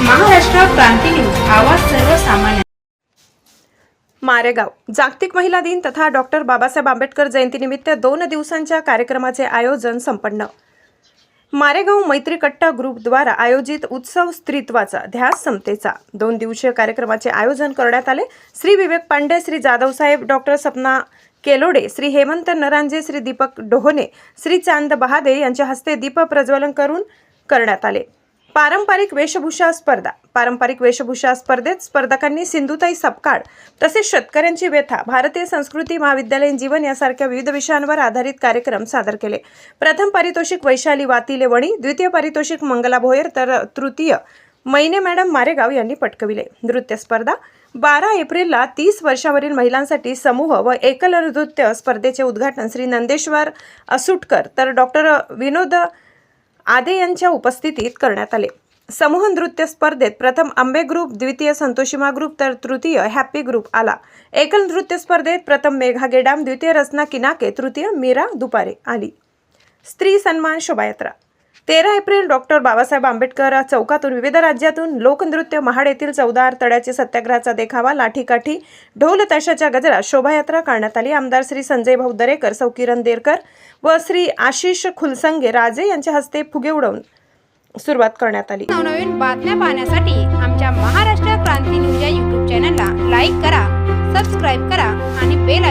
क्रांती news आवाज सर्वसामान्य. मारेगाव. जागतिक महिला दिन तथा डॉक्टर बाबासाहेब आंबेडकर जयंतीनिमित्त दोन दिवसांच्या कार्यक्रमाचे आयोजन संपन्न. मारेगाव मैत्री कट्टा ग्रुपद्वारा आयोजित उत्सव स्त्रीत्वाचा ध्यास समतेचा. दोन दिवसीय कार्यक्रमाचे आयोजन करण्यात आले. श्री विवेक पांडे श्री जाधवसाहेब डॉक्टर सपना केलोडे श्री हेमंत नरांजे श्री दीपक डोहने श्री चांद बहादे यांच्या हस्ते दीप प्रज्वलन करून करण्यात आले. पारंपरिक वेशभूषा स्पर्धा. पारंपरिक वेशभूषा स्पर्धेत स्पर्धकांनी सिंधुताई सपकाळ तसेच शेतकऱ्यांची व्यथा भारतीय संस्कृती महाविद्यालयीन जीवन यासारख्या विविध विषयांवर आधारित कार्यक्रम सादर केले. प्रथम पारितोषिक वैशाली वातिले वणी द्वितीय पारितोषिक मंगला भोयर तर तृतीय मैने मॅडम मारेगाव यांनी पटकविले. नृत्य स्पर्धा बारा एप्रिलला तीस वर्षावरील महिलांसाठी समूह व एकल नृत्य स्पर्धेचे उद्घाटन श्री नंदेश्वर असुटकर तर डॉक्टर विनोद आदे यांच्या उपस्थितीत करण्यात आले. समूह नृत्य स्पर्धेत प्रथम आंबे ग्रुप द्वितीय संतोषिमा ग्रुप तर तृतीय हॅपी ग्रुप आला. एकल नृत्य स्पर्धेत प्रथम मेघा गेडाम द्वितीय रचना किनाके तृतीय मीरा दुपारे आली. स्त्री सन्मान शोभायात्रा तेरा एप्रिल डॉक्टर बाबासाहेब आंबेडकर चौकातून विविध राज्यातून लोकनृत्य महाड येथील चौदार तळ्याचे सत्याग्रहाचा देखावा लाठीकाठी ढोल ताशाच्या गजरात शोभायात्रा काढण्यात आली. आमदार श्री संजय भाऊ दरेकर सौ किरण देरकर व श्री आशिष खुलसंगे राजे यांच्या हस्ते फुगे उडवून सुरुवात करण्यात आली. नवनवीन बातम्या पाहण्यासाठी आमच्या महाराष्ट्र क्रांती न्यूज या युट्यूब चॅनलला लाईक करा सबस्क्राईब करा